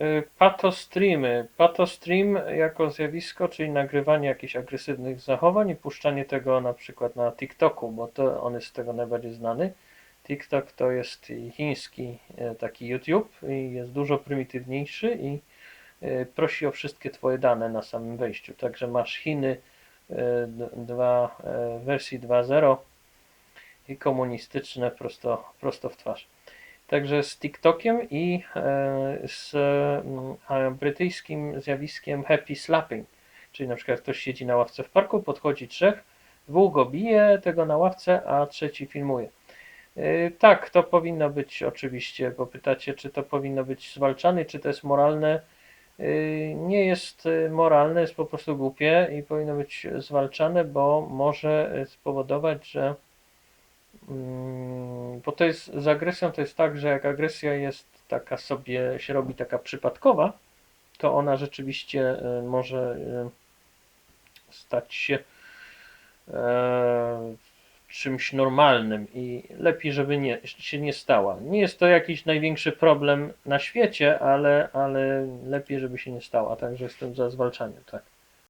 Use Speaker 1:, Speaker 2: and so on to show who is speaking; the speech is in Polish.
Speaker 1: Y, Patostreamy. Patostream jako zjawisko, czyli nagrywanie jakichś agresywnych zachowań i puszczanie tego na przykład na TikToku, bo to on jest z tego najbardziej znany. TikTok to jest chiński e, taki YouTube i jest dużo prymitywniejszy i e, prosi o wszystkie Twoje dane na samym wejściu. Także masz Chiny e, d- dwa, e, wersji 2.0 i komunistyczne prosto, prosto w twarz. Także z TikTokiem i e, z mm, brytyjskim zjawiskiem happy slapping. Czyli na przykład ktoś siedzi na ławce w parku, podchodzi trzech, dwóch go bije tego na ławce, a trzeci filmuje. E, Tak, to powinno być oczywiście, bo pytacie, czy to powinno być zwalczane, czy to jest moralne. E, Nie jest moralne, jest po prostu głupie i powinno być zwalczane, bo może spowodować, że Mm, Bo to jest z agresją to jest tak, że jak agresja jest taka sobie się robi taka przypadkowa, to ona rzeczywiście e, może e, stać się e, czymś normalnym i lepiej, żeby nie, się nie stała. Nie jest to jakiś największy problem na świecie, ale, ale lepiej, żeby się nie stała. Także jestem za zwalczaniem, tak.